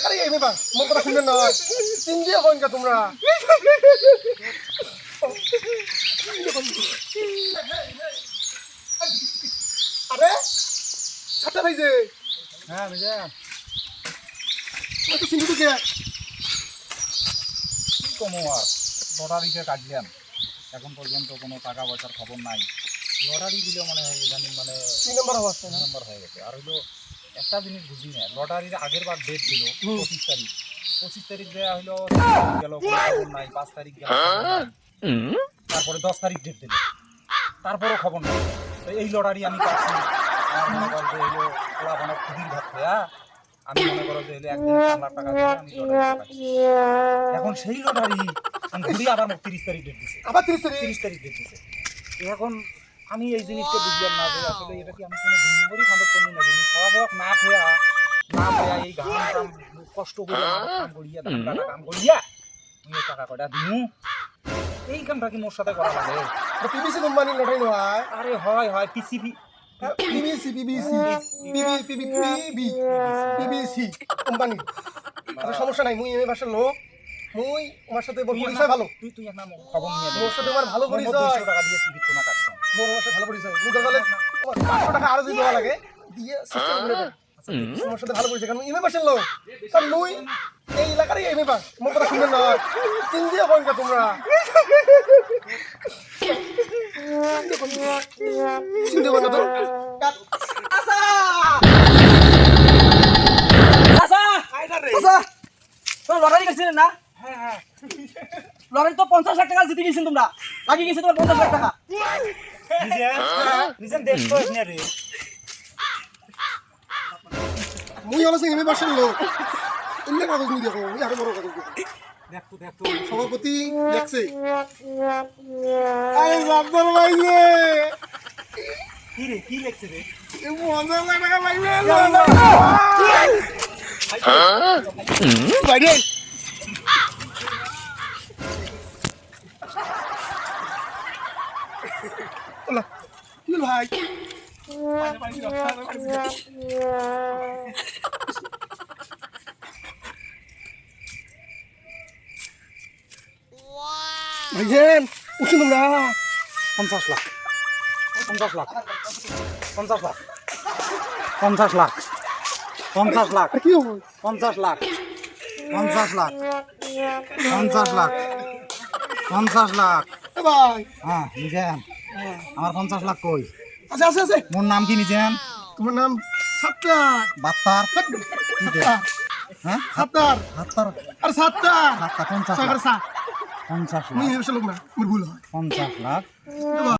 এলাকারই এই নেবা মোর কথা শুনবেন না তিন দিয়ে কইন তোমরা? আরে ছাতা ভাই যে হ্যাঁ মিজা তো চিনি কে কি কমো আর? লটারিতে কাটলাম এখন পর্যন্ত কোনো টাকা পয়সার খবর নাই। লটারি দিলে মনে ইদানিং মানে তিন নম্বর অবস্থা না? নাম্বার হয়ে গেছে। আর হইল একটা জিনিস বুঝি না লটারির আগের বার ডেট দিল। পঁচিশ তারিখ। পঁচিশ তারিখ দেওয়া হইল গেল নাই পাঁচ তারিখ গেল। তারপরে দশ তারিখ ডেট দিল। তারপরেও খবর নাই। এই লটারি আমি পাচ্ছি মনে করো যে হইল ওরা মানে খুদির ভাত আমি মনে করো যে হইল একদিন টাকা দিয়ে আমি লটারি পাচ্ছি। এখন সেই লটারি আমি ঘুরি আবার তিরিশ তারিখ ডেট দিছে। আবার তিরিশ তারিখ? তিরিশ তারিখ ডেট দিছে। এখন আমি এই জিনিসটা বুঝলাম না যে আসলে এটা কি আমি কোনো দুই নম্বরই খান্ডব করব না জিনিস খাওয়া দাওয়া না খেয়া না খেয়া এই ঘাম টাম কষ্ট করে কাম করিয়া ধান কাটা কাম করিয়া আমি এই টাকা কটা দিমু? এই কামটা কি মোর সাথে করা লাগে? পিবিসি কোম্পানি লটারি নয় আরে হয় হয় PCB PBC PBC PB PB PB PBC company. আচ্ছা সমস্যা নাই মুই এমএ ভাষার লোক। মুই আমার সাথে পরিচয় ভালো। তুই তুই একটা খবর নিয়ে দে। মোর সাথে আমার ভালো পরিচয় দুইশো টাকা দিয়ে মোর আমার ভালো পরিচয় মুই দরকার পাঁচশো টাকা আরও যদি দেওয়া লাগে। দিয়ে সিস্টেম করে আমার সাথে ভালো পরিচয় কারণ লোক। কারণ এই এলাকারই এমএ ভাষ মোর কথা শুনবেন না তিন দিয়ে কইন তোমরা। চিনতে পারো না তো চাচা চাচা তোমরা লটারি করছিলেন না? লটারি তো পঞ্চাশ লাখ টাকা জিতে গেছেন তোমরা। বাকি গেছে তোমার পঞ্চাশ লাখ টাকা। নিজে নিজে দেখতো না রে মুই হলো এমএ ভাষার লোক এমনি কাগজ নিয়ে দেখো মুই আরও বড় কাগজ দেখো সভাপতি দেখছে আরে বাবার বাইলে কি রে কি লেখছে রে পঞ্চাশ লাখ টাকা পাইবে বাইরে ওলা, হলো ভাই? ভাইয়েন উঠুন তোমরা পঞ্চাশ লাখ। পঞ্চাশ লাখ। পঞ্চাশ লাখ। পঞ্চাশ লাখ। পঞ্চাশ লাখ। কি হবে পঞ্চাশ লাখ। পঞ্চাশ লাখ। পঞ্চাশ লাখ। পঞ্চাশ লাখ। ভাই। হ্যাঁ নিজেন আমার পঞ্চাশ লাখ কই? আছে আছে আছে। মোর নাম কি নিজেন তোমার নাম? সাত্তার। বাত্তার? হ্যাঁ? সাত্তার। হাত্তার আর সাত্তার। হাত্তা পঞ্চাশ লাখ। পঞ্চাশ মুই লাখ না মোর ভুল হয়। পঞ্চাশ লাখ।